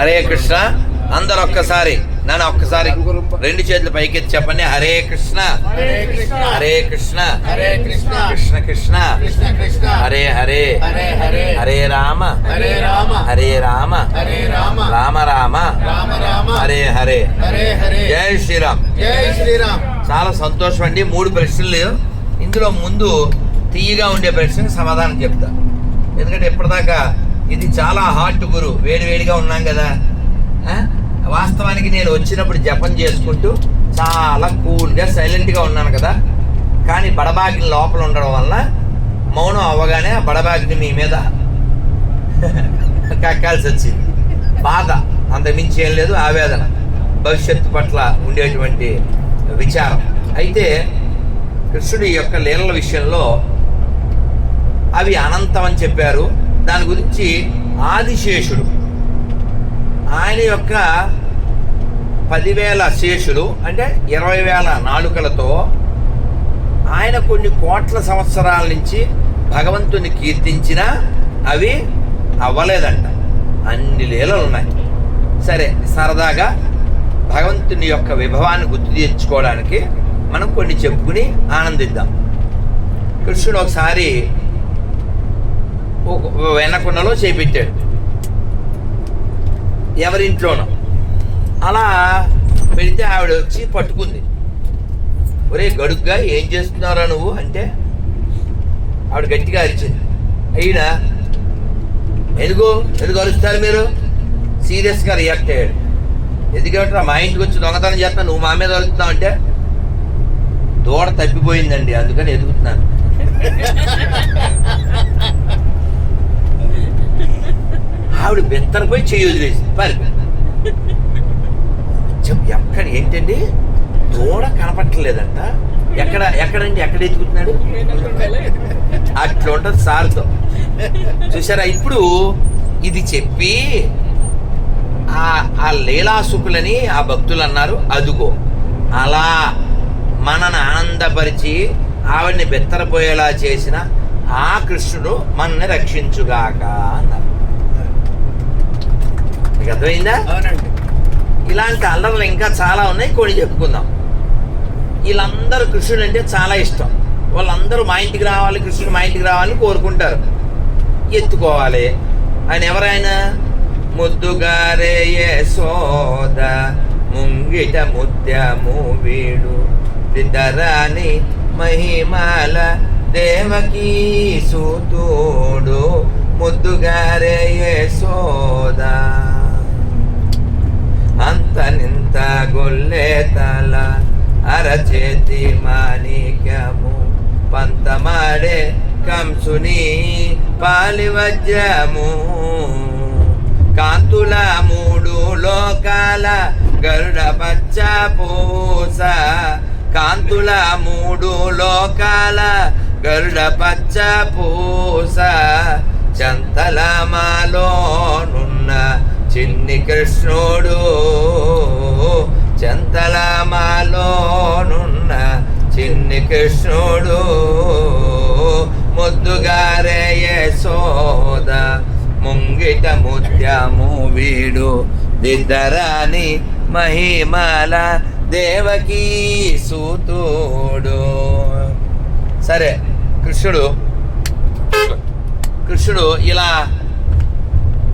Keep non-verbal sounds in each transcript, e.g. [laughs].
హరే కృష్ణ అందరు ఒక్కసారి నన్ను ఒక్కసారి రెండు చేతులు పైకెత్తి చెప్పండి. హరే కృష్ణ. హరే కృష్ణ. హరే కృష్ణ. కృష్ణ. కృష్ణ హరే హరే. హరే హరే. హరే రామ. హరే రామ. హరే రామ. హరే రామ. రామ రామ. రామ రామ. హరే హరే. హరే హరే. జై శ్రీరామ్. జై శ్రీరామ్. చాలా సంతోషం అండి. మూడు ప్రశ్నలు ఇందులో ముందు తీయగా ఉండే ప్రశ్నకు సమాధానం చెప్తా. ఎందుకంటే ఇప్పటిదాకా ఇది చాలా హాట్ గురు వేడివేడిగా ఉన్నాం కదా. వాస్తవానికి నేను వచ్చినప్పుడు జపం చేసుకుంటూ చాలా కూల్గా సైలెంట్గా ఉన్నాను కదా. కానీ బడబాగిని లోపల ఉండడం వల్ల మౌనం అవ్వగానే ఆ బడబాగిని మీ మీద [laughs] కక్కాల్సి వచ్చింది. బాధ. అంతమించి ఏం లేదు ఆవేదన. భవిష్యత్తు పట్ల ఉండేటువంటి విచారం. అయితే కృష్ణుడి యొక్క లీలల విషయంలో అవి అనంతం అని చెప్పారు. దాని గురించి ఆదిశేషుడు. ఆయన యొక్క పదివేల శేషులు అంటే ఇరవై వేల నాలుకలతో ఆయన కొన్ని కోట్ల సంవత్సరాల నుంచి భగవంతుని కీర్తించినా అవి అవ్వలేదంట. అన్ని లీలలు ఉన్నాయి. సరే సరదాగా భగవంతుని యొక్క విభవాన్ని గుర్తు తెచ్చుకోవడానికి మనం కొన్ని చెప్పుకుని ఆనందిద్దాం. కృష్ణుడు ఒకసారి వెనకుండలో చేపించాడు. ఎవరింట్లోనో. అలా పెడితే ఆవిడ వచ్చి పట్టుకుంది. ఒరే గడుగ్గా ఏం చేస్తున్నారా నువ్వు? అంటే ఆవిడ గట్టిగా అరిచింది. అయినా ఎందుకు? ఎందుకు అరుస్తారు మీరు? సీరియస్గా రియాక్ట్ అయ్యాడు. ఎందుకంటే మా ఇంటికి వచ్చి దొంగతనం చేస్తా నువ్వు మా మీద అరుస్తున్నావు అంటే దూడ తప్పిపోయిందండి అందుకని ఎదుగుతున్నాను. [laughs] ఆవిడ బెత్తరపోయి చెయ్యి వదిలేసింది. పరి. ఎక్కడ ఏంటండి? దూడ కనపట్టలేదంట. ఎక్కడ ఎక్కడండి? ఎక్కడ ఎత్తుకుంటున్నాడు? అట్లా ఉంటుంది సార్తో. చూసారా ఇప్పుడు ఇది చెప్పి ఆ ఆ లీలాసుకులని ఆ భక్తులు అన్నారు అదుగో అలా మనని ఆనందపరిచి ఆవిడ్ని బెత్తరపోయేలా చేసిన ఆ కృష్ణుడు మనని రక్షించుగాక అన్నారు. మీకు అర్థమైందా? అవునండి. ఇలాంటి అల్లర్లు ఇంకా చాలా ఉన్నాయి కొన్ని చెప్పుకుందాం. వీళ్ళందరూ కృష్ణుడు అంటే చాలా ఇష్టం. వాళ్ళందరూ మా ఇంటికి రావాలి కృష్ణుడు మా ఇంటికి రావాలని కోరుకుంటారు. ఎత్తుకోవాలి. ఆయన ఎవరైనా ముద్దుగారే యశోద ముంగిట ముత్యము వీడు. దిద్దరాని మహిమాల దేవకీ సూతుడు. ముద్దుగారే యశోద. అంత నింత గొల్లే తల అరచేతి మాణిక్యము పంతమాడే కంసుని పాలివజ్రము కాంతుల మూడు లోకాల గరుడ పచ్చ పూస కాంతుల మూడు లోకాల గరుడ పచ్చ పూస చంతల మాలోనున్న చిన్ని కృష్ణుడు చంతలమాలోనున్న చిన్ని కృష్ణుడు ముద్దుగారే యశోద ముంగిట ముత్యము వీడు దిద్దరాని మహిమల దేవకీ సూతుడు. సరే కృష్ణుడు కృష్ణుడు ఇలా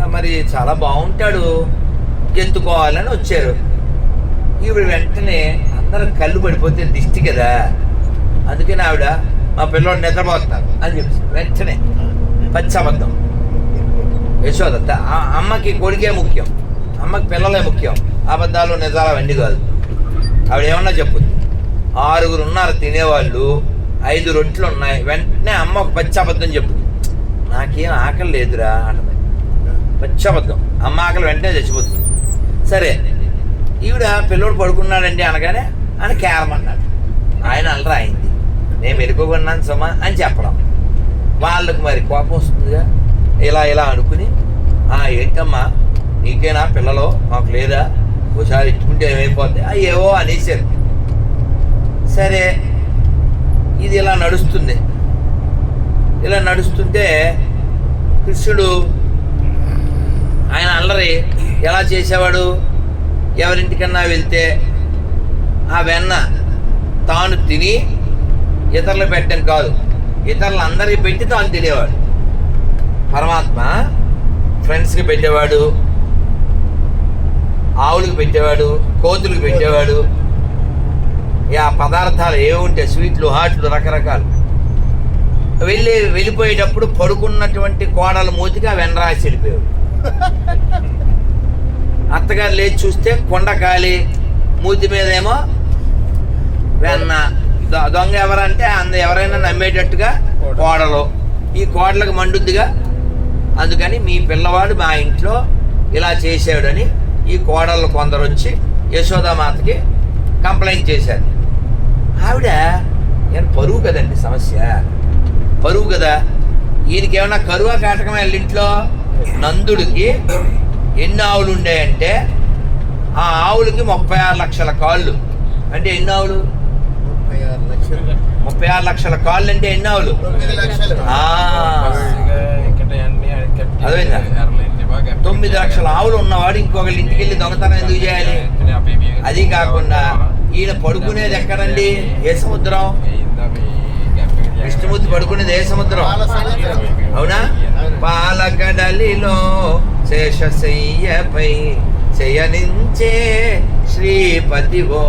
మరి చాలా బాగుంటాడు. గెంతుకోవాలని వచ్చారు. ఈవిడ వెంటనే అందరం కళ్ళు పడిపోతే దిష్టి కదా. అందుకని ఆవిడ మా పిల్లోడు నిద్రపోతున్నారు అని చెప్పి వెంటనే పచ్చి అబద్ధం. యశోదత్త ఆ అమ్మకి కొడుకే ముఖ్యం. అమ్మకి పిల్లలే ముఖ్యం. అబద్ధాలు నిజాలు అవన్నీ కాదు. ఆవిడ ఏమన్నా చెప్పుద్ది ఆరుగురు ఉన్నారు తినేవాళ్ళు. ఐదు రొట్టెలు ఉన్నాయి. వెంటనే అమ్మ ఒక పచ్చి అబద్ధం చెప్పుద్ది నాకేం ఆకలి లేదురా అంట పచ్చబద్ధం అమ్మ ఆకలి వెంటనే చచ్చిపోతుంది. సరే ఈవిడ పిల్లోడు పడుకున్నాడండి అనగానే ఆయన కేరమన్నాడు. ఆయన అలరా అయింది. నేను మెరుగుకున్నాను సుమా అని చెప్పడం. వాళ్ళకి మరి కోపం వస్తుందిగా? ఇలా ఇలా అనుకుని ఆ ఏంటమ్మా? నీకేనా పిల్లలు? మాకు లేదా? ఒకసారి ఇచ్చుకుంటే ఏమైపోద్ది? ఏవో అనేసారు సరే ఇది ఇలా నడుస్తుంది. ఇలా నడుస్తుంటే కృష్ణుడు ఆయన అల్లరి ఎలా చేసేవాడు? ఎవరింటికన్నా వెళ్తే ఆ వెన్న తాను తిని ఇతరులు పెట్టడం కాదు. ఇతరులు అందరికి పెట్టి తాను తినేవాడు. పరమాత్మ ఫ్రెండ్స్కి పెట్టేవాడు ఆవులకు పెట్టేవాడు కోతులకు పెట్టేవాడు. ఇక ఆ పదార్థాలు ఏముంటే స్వీట్లు హాట్లు రకరకాలు. వెళ్ళి వెళ్ళిపోయేటప్పుడు పడుకున్నటువంటి కోడల మూతికి ఆ వెనరాసి వెళ్ళిపోయాడు అత్తగారు లేచి చూస్తే కొండ కాలి మూతి మీద ఏమో వెన్న దొంగ ఎవరంటే అంద ఎవరైనా నమ్మేటట్టుగా కోడలు. ఈ కోడలకు మండుద్దిగా. అందుకని మీ పిల్లవాడు మా ఇంట్లో ఇలా చేసాడని ఈ కోడళ్ళు కొందరు వచ్చి యశోదామాతకి కంప్లైంట్ చేశారు. ఆవిడ నేను పరువు కదండి సమస్య? పరువు కదా? ఈయనకి ఏమన్నా కరువా కాటకమే ఇంట్లో నందుడికి ఎన్ని ఆవులు ఉండేయంటే ఆ ఆవులకి ముప్పై ఆరు లక్షల కాళ్ళు. అంటే ఎన్ని ఆవులు? ముప్పై ఆరు లక్షలు. ముప్పై ఆరు లక్షల కాళ్ళు అంటే ఎన్ని ఆవులు? తొమ్మిది లక్షలు? తొమ్మిది ఆవులు ఉన్నవాడు ఇంకొకరి ఇంటికి వెళ్ళి దొంగతనం ఎందుకు చేయాలి? అది కాకుండా ఈయన పడుకునేది ఎక్కడండి? ఏ సముద్రం? విష్ణుమూర్తి పడుకునేది ఏ సముద్రం? అవునా? పాలకడలిలో శేషశయ్యపై శయనించే శ్రీపతివో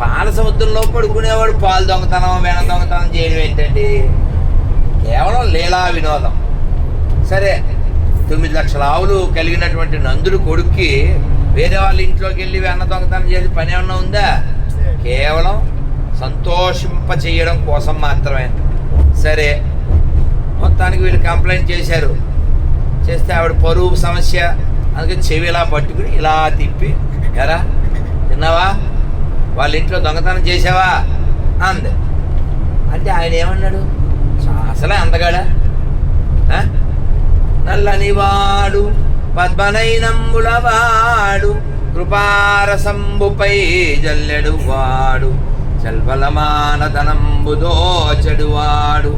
పాల సముద్రంలో పడుకునేవాడు పాలు దొంగతనం వెన దొంగతనం చేయడం ఏంటండి? కేవలం లీలా వినోదం. సరే తొమ్మిది లక్షల ఆవులు కలిగినటువంటి నందుడు కొడుక్కి వేరే వాళ్ళ ఇంట్లోకి వెళ్ళి వెన్న దొంగతనం చేసి పని ఏమన్నా ఉందా? కేవలం సంతోషింపచేయడం కోసం మాత్రమే. సరే మొత్తానికి వీళ్ళు కంప్లైంట్ చేశారు. చేస్తే ఆవిడ పరువు సమస్య అందుకే చెవి ఇలా పట్టుకుని ఇలా తిప్పి ఎరా తిన్నావా? వాళ్ళ ఇంట్లో దొంగతనం చేసావా అంది. అంటే ఆయన ఏమన్నాడు? అసలే అందగాడా? నల్లని వాడు పద్మనైనంబుల వాడు కృపారసంబుపై జల్లెడు వాడు చల్వలమానతనంబు దోచెడు వాడు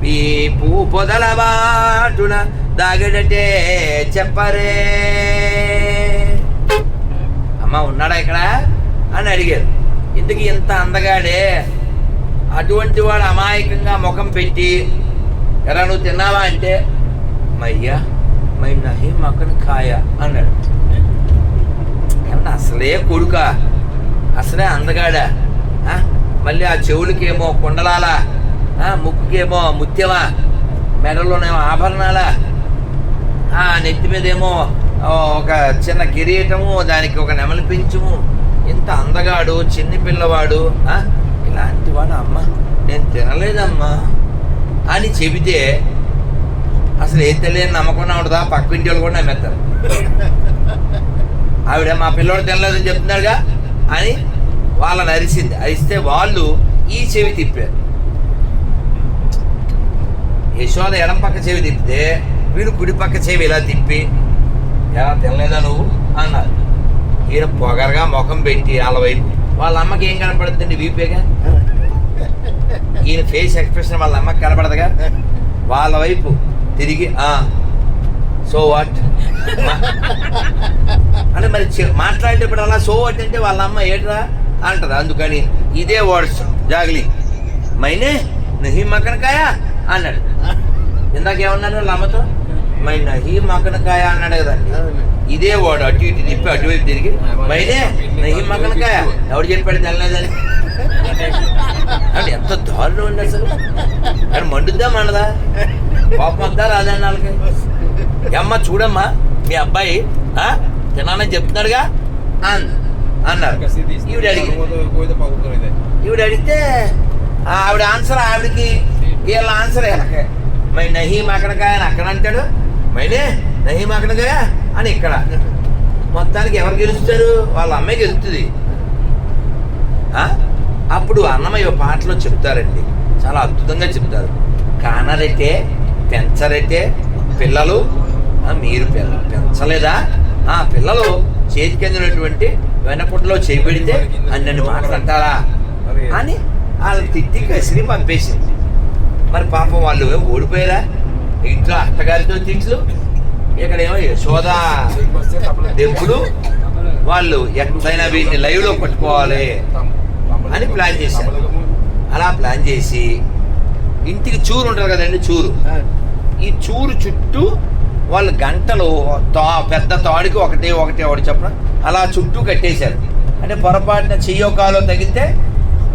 పీపు పొదల బాటున దాగడటే చెప్పరే. అమ్మ ఉన్నాడా ఇక్కడ? అని అడిగారు. ఇంతకీ ఇంత అందగాడే? అటువంటి వాడు అమాయకంగా ముఖం పెట్టి ఎరా నువ్వు తిన్నావా? అంటే మయ్యా మై నహి మకన్ కాయ అన్నాడు. ఏమన్నా అసలే కొడుక? అసలే అందగాడా? మళ్ళీ ఆ చెవులకేమో కుండలాలా? ముక్కుకేమో ముత్యమా? మెడలోనేమో ఆభరణాలా? ఆ నెత్తి మీదేమో ఒక చిన్న కిరీటము దానికి ఒక నెమలిపించము ఇంత అందగాడు చిన్ని పిల్లవాడు ఇలాంటి వాడు అమ్మ. నేను తినలేదమ్మా. అని చెబితే అసలు ఏం తెలియని నమ్మకుండా ఉండదా పక్కింటి వాళ్ళు కూడా నమ్మేస్తారు. ఆవిడ మా పిల్లోడు తినలేదని చెప్తున్నాడుగా. అని వాళ్ళని అరిసింది అరిస్తే వాళ్ళు ఈ చెవి తిప్పారు. యశోద ఎడం పక్క చెవి తిప్పితే వీడు కుడి పక్క చెవి ఇలా తిప్పి ఎలా తినలేదా నువ్వు? అన్నారు. ఈయన పొగరగా ముఖం పెట్టి వాళ్ళ వైపు వాళ్ళ అమ్మకి ఏం కనపడుతుంది వీపేగా ఈయన ఫేస్ ఎక్స్ప్రెషన్ వాళ్ళ అమ్మకి కనపడదుగా. వాళ్ళ వైపు తిరిగి సో వాట్ అంటే మరి మాట్లాడేటప్పుడు అలా సో వాట్ అంటే వాళ్ళ అమ్మ ఏట్రా అంటది. అందుకని ఇదే వర్డ్స్ జాగ్లి. మైనే నహి మకనకాయ అన్నాడు. ఇందాక ఏమన్నాను లమ్మతో? మై నహి మకనకాయ అన్నాడు కదా. ఇదే వాడు అటు ఇటు తిప్పి అటువైపు తిరిగి మైనే నహి మకనకాయ. ఎవడు చెప్పాడు తెల్లలేదని అంటే ఎంత దారుణం ఉంది అసలు. అది మండుద్దా మనదా కోపం వద్దా రాదండి వాళ్ళకి? అమ్మ చూడమ్మా మీ అబ్బాయి ఆ, తినాలని చెప్తున్నాడుగా? అన్ అన్నారు. ఈవిడ అడిగి ఈవిడ అడిగితే ఆవిడ ఆన్సర్ ఆవిడకి వీళ్ళ ఆన్సర్ వీళ్ళకి మై నహి మకనకాయ అని అక్కడ అంటాడు. మైనే నహి మకనకాయ అని ఇక్కడ. మొత్తానికి ఎవరు గెలుస్తారు? వాళ్ళ అమ్మాయి గెలుస్తుంది? అప్పుడు అన్నమయ్య పాటలో చెప్తారండి చాలా అద్భుతంగా చెప్తారు కానరెట్టే పెంచరెట్టే పిల్లలు మీరు పిల్ల పెంచలేదా? ఆ పిల్లలు చేతికి అందినటువంటి వెనపుట్లో చేపెడితే అన్నన్ని మాట్లాడతారా? అని వాళ్ళని తిట్టి కసిరి పంపేసింది. మరి పాపం వాళ్ళు ఓడిపోయారా? ఇంట్లో అత్తగారితో తిట్లు? ఇక్కడేమో యశోద దెబ్బలు వాళ్ళు ఎట్లయినా వీటిని లైవ్లో పట్టుకోవాలి అని ప్లాన్ చేశారు. అలా ప్లాన్ చేసి ఇంటికి చూరు ఉంటుంది కదండి చూరు. ఈ చూరు చుట్టూ వాళ్ళు గంటలు తా పెద్ద తాడికి ఒకటి ఒకటి ఒకటి చెప్పిన అలా చుట్టూ కట్టేశారు. అంటే పొరపాటున చెయ్యో కాలో తగిలితే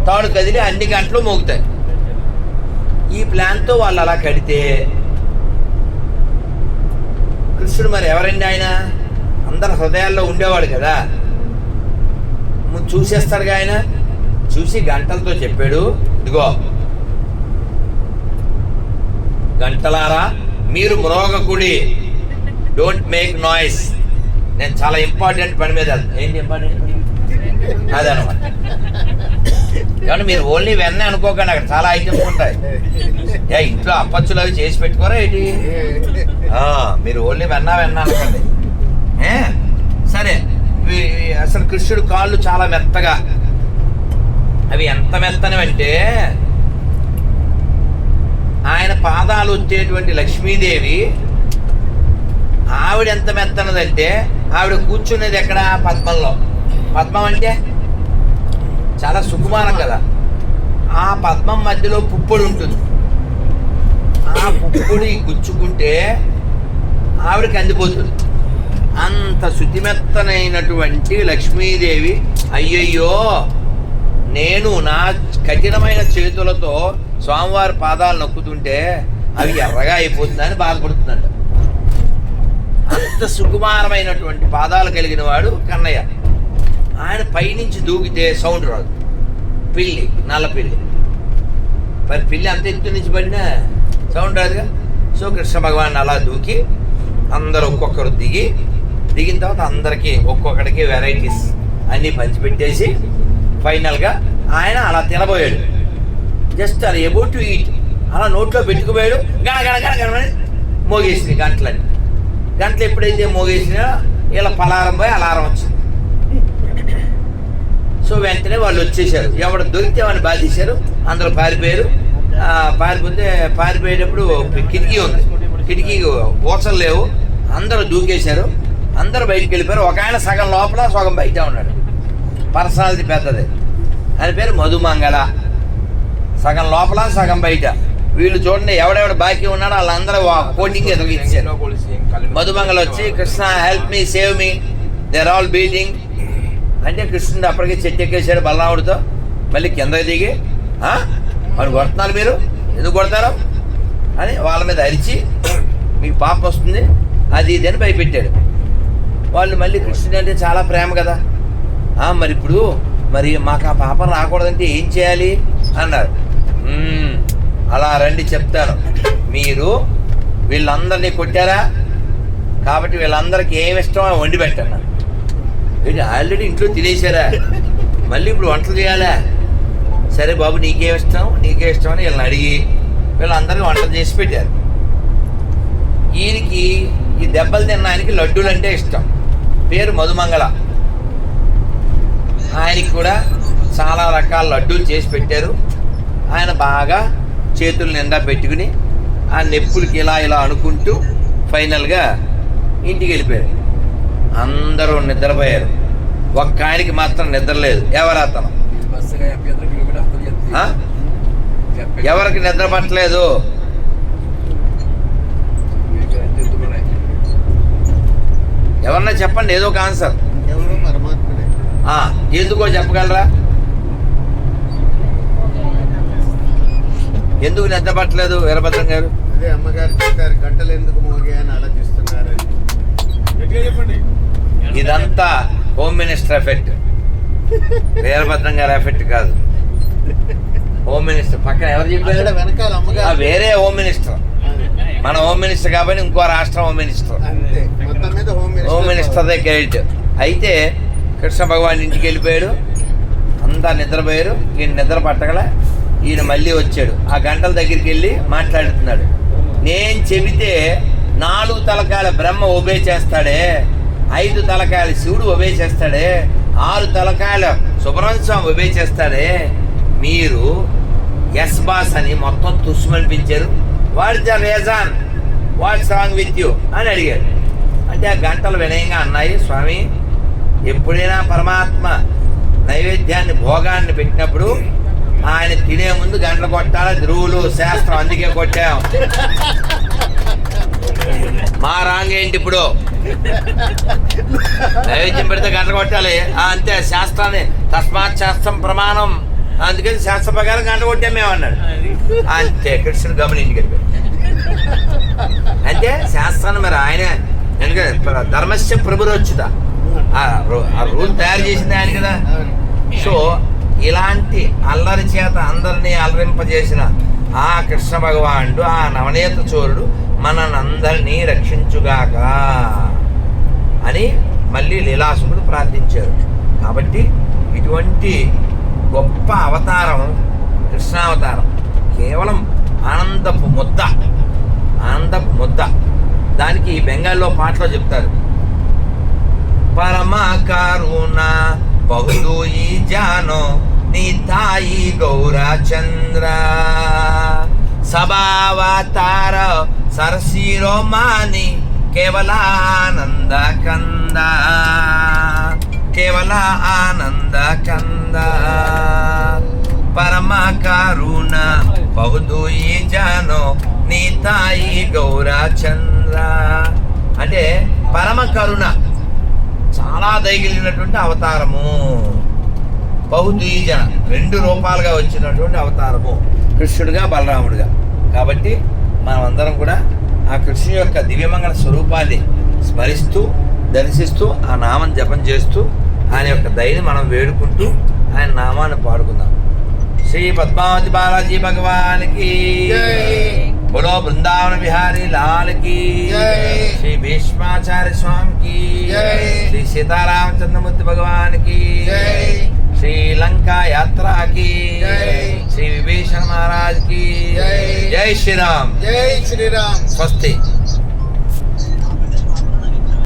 తాడు కదిలి అన్ని గంటలు మోగుతాయి. ఈ ప్లాన్తో వాళ్ళు అలా కడితే కృష్ణుడు మరి ఎవరండి ఆయన? అందరి హృదయాల్లో ఉండేవాడు కదా. ముందు చూసేస్తాడుగా ఆయన? చూసి గంటలతో చెప్పాడు ఇదిగో గంటలారా మీరు మ్రోగకుడి. డోంట్ మేక్ నాయిస్ నేను చాలా ఇంపార్టెంట్ పని మీద ఏంటి ఇంపార్టెంట్ అదనమాట. కాబట్టి మీరు ఓన్లీ వెన్న అనుకోకండి అక్కడ చాలా ఐటమ్స్ ఉంటాయి. ఏ ఇంట్లో అప్పచ్చులు అవి చేసి పెట్టుకోరా ఏంటి? మీరు ఓన్లీ వెన్న వెన్న అనుకోండి. ఏ సరే అసలు కృష్ణుడు కాళ్ళు చాలా మెత్తగా. అవి ఎంత మెత్తనవంటే ఆయన పాదాలు వచ్చేటువంటి లక్ష్మీదేవి ఆవిడ ఎంత మెత్తనదంటే ఆవిడ కూర్చునేది ఎక్కడ? పద్మంలో. పద్మం అంటే చాలా సుకుమారం కదా. ఆ పద్మం మధ్యలో పుప్పొడి ఉంటుంది. ఆ పుప్పొడి గుచ్చుకుంటే ఆవిడకి అందిపోతుంది. అంత శుతిమెత్తనైనటువంటి లక్ష్మీదేవి అయ్యయ్యో నేను నా కఠినమైన చేతులతో స్వామివారి పాదాలు నొక్కుతుంటే అవి ఎర్రగా అయిపోతుందని బాధపడుతున్నాడు అంత సుకుమారమైనటువంటి పాదాలు కలిగిన వాడు కన్నయ్య ఆయన పైనుంచి దూకితే సౌండ్ రాదు పిల్లి నల్ల పిల్లి మరి పిల్లి అంత ఎత్తు నుంచి పడినా సౌండ్ రాదుగా సో కృష్ణ భగవాన్ అలా దూకి అందరూ ఒక్కొక్కరు దిగి దిగిన తర్వాత అందరికీ ఒక్కొక్కడికి వెరైటీస్ అన్నీ పంచిపెట్టేసి ఫైనల్గా ఆయన అలా తినబోయాడు జస్ట్ అది ఎబౌట్ టు ఈట్ అలా నోట్లో పెట్టుకుపోయాడు గణ గణ గణ గణమని మోగేసింది గంటలని గంటలు ఎప్పుడైతే మోగేసినా ఇలా పలారం పోయి అలారం వచ్చింది. సో వెంటనే వాళ్ళు వచ్చేసారు ఎవడు దొరికితే వాడిని బాధేశారు అందరూ పారిపోయారు. పారిపోతే పారిపోయేటప్పుడు కిటికీ ఉంది. కిటికీ ఊసలు లేవు. అందరూ దూకేశారు. అందరూ బయటికి వెళ్ళిపోయారు. ఒక ఆయన సగం లోపల సగం బయట ఉన్నాడు. పర్సనాలిటీ పెద్దది. ఆయన పేరు మధుమంగళ. సగం లోపల సగం బయట. వీళ్ళు చూడండి ఎవడెవడ బాకీ ఉన్నాడో వాళ్ళందరూ కోటింగ్ ఎదుగిచ్చారు మధుమంగళ వచ్చి Krishna help me save me there all beating అంటే కృష్ణుడు అప్పటికే చెట్టు ఎక్కేశాడు బలరాముడితో. మళ్ళీ కిందకి దిగి "ఆ? మరి కొడుతున్నారు మీరు? ఎందుకు కొడతారు? అని వాళ్ళ మీద అరిచి మీకు పాపం వస్తుంది. అది ఇది అని భయపెట్టాడు. వాళ్ళు మళ్ళీ కృష్ణుడు అంటే చాలా ప్రేమ కదా. "ఆ, మరి ఇప్పుడు మరి మాకు ఆ పాపం రాకూడదంటే ఏం చేయాలి? అన్నారు. "మ్మ్, అలా రండి చెప్తాను. మీరు వీళ్ళందరినీ కొట్టారా? కాబట్టి వీళ్ళందరికీ ఏమి ఇష్టమో వండి పెట్టండి. ఏంటి ఆల్రెడీ ఇంట్లో తినేసారా మళ్ళీ ఇప్పుడు వంటలు చేయాలా? సరే బాబు నీకేం ఇష్టం నీకే ఇష్టం అని వీళ్ళని అడిగి వీళ్ళందరికీ వంటలు చేసి పెట్టారు. ఈయనకి ఈ దెబ్బలు తిన్న ఆయనకి లడ్డూలు అంటే ఇష్టం. పేరు మధుమంగళ. ఆయనకి కూడా చాలా రకాల లడ్డూలు చేసి పెట్టారు. ఆయన బాగా చేతులు నిండా పెట్టుకుని ఆ నొప్పులకి ఇలా ఇలా అనుకుంటూ ఫైనల్గా ఇంటికి వెళ్ళిపోయారు. అందరూ నిద్రపోయారు. ఒక్క ఆయనకి మాత్రం నిద్ర లేదు. ఎవరు అతను ఆ? ఎవరికి నిద్ర పట్టలేదు? ఎవరన్నా చెప్పండి ఏదో ఒక ఆన్సర్ ఎందుకో చెప్పగలరా? ఎందుకు నిద్ర పట్టలేదు వీరభద్రం గారు? అదే అమ్మగారు చెప్పారు గంటలు ఎందుకు మోగే అని ఆలోచిస్తున్నారని. ఇదంతా హోమ్ మినిస్టర్ ఎఫెక్ట్. వీరభద్రం గారి ఎఫెక్ట్ కాదు. హోమ్ మినిస్టర్ పక్కన ఎవరు అక్కడ చెప్పారు వెనకాల ఆ, అమ్మగారు వేరే హోమ్ మినిస్టర్. మన హోమ్ మినిస్టర్ కాబట్టి ఇంకో రాష్ట్రం హోమ్ మినిస్టర్. అంతే. మొత్తం మీద హోమ్ హోమ్ మినిస్టర్దే క్రెడిట్ అయితే కృష్ణ భగవాన్ ఇంటికి వెళ్ళిపోయాడు. అంతా నిద్రపోయారు. ఈయన నిద్ర పట్టగల. ఈయన మళ్ళీ వచ్చాడు. ఆ గంటల దగ్గరికి వెళ్ళి మాట్లాడుతున్నాడు. నేను చెబితే నాలుగు తలకాయల బ్రహ్మ ఒబే చేస్తాడే ఐదు తలకాయల శివుడు ఒబే చేస్తాడే ఆరు తలకాయల సుబ్రహ్మణ్య స్వామి ఒబే చేస్తాడే. మీరు ఎస్ బాస్ అని మొత్తం తుస్సుమనిపించారు what the reason? What's wrong with you? అని అడిగాడు. అంటే ఆ గంటలు వినయంగా అన్నాయి స్వామి ఎప్పుడైనా పరమాత్మ నైవేద్యాన్ని భోగాన్ని పెట్టినప్పుడు ఆయన తినే ముందు గంటలు కొట్టాలి? ధ్రువులు శాస్త్రం అందుకే కొట్టాం. మా రాంగ్ ఏంటి ఇప్పుడు? నైవేద్యం పెడితే గంటలు కొట్టాలి. అంతే శాస్త్రాన్ని. తస్మాత్ శాస్త్రం ప్రమాణం. అందుకని శాస్త్ర ప్రకారం గంట కొట్టాం మేము అన్నాడు. అంతే కృష్ణుడు గమనించి గడిపాడు అంటే శాస్త్రాన్ని మరి ఆయన ఎందుకంటే ప్ర- ధర్మస్య ప్రభురోచిత ఆ ఆ రూల్ తయారు చేసింది ఆయన కదా. సో ఇలాంటి అల్లరి చేత అందరినీ అలరింపజేసిన ఆ కృష్ణ భగవానుడు ఆ నవనీత చోరుడు మననందరినీ రక్షించుగాక అని మళ్ళీ లీలాసుకుడు ప్రార్థించారు. కాబట్టి ఇటువంటి గొప్ప అవతారం కృష్ణావతారం కేవలం ఆనందపు ముద్ద ఆనందపు ముద్ద. దానికి బెంగాల్లో పాటలో చెప్తారు. పరమా కరుణ బహుదూయి జానో నీ తాయి గౌర చంద్ర సభావతార సరసీరో మాని కేవల ఆనంద కంద కేవల ఆనంద కంద పరమ కరుణ బహుదూయి జానో నీ తాయి గౌర చంద్ర అంటే పరమ కరుణ చాలా దయగలిగినటువంటి అవతారము. బహుద్వీజన రెండు రూపాలుగా వచ్చినటువంటి అవతారము. కృష్ణుడుగా బలరాముడుగా. కాబట్టి మనం అందరం కూడా ఆ కృష్ణుని యొక్క దివ్యమంగళ స్వరూపాన్ని స్మరిస్తూ దర్శిస్తూ ఆ నామం జపం చేస్తూ ఆయన యొక్క దయని మనం వేడుకుంటూ ఆయన నామాన్ని పాడుకుందాం. శ్రీ పద్మావతి బాలాజీ భగవానికి బులో బృందావన విహారీ లాల్కి శ్రీ భీష్మాచార్య స్వామికి శ్రీ సీతారామచంద్రమూర్తి భగవానికి श्री लंका यात्रा की। श्री विभीषण महाराज की। जय। श्री राम जय श्री राम स्वस्ति।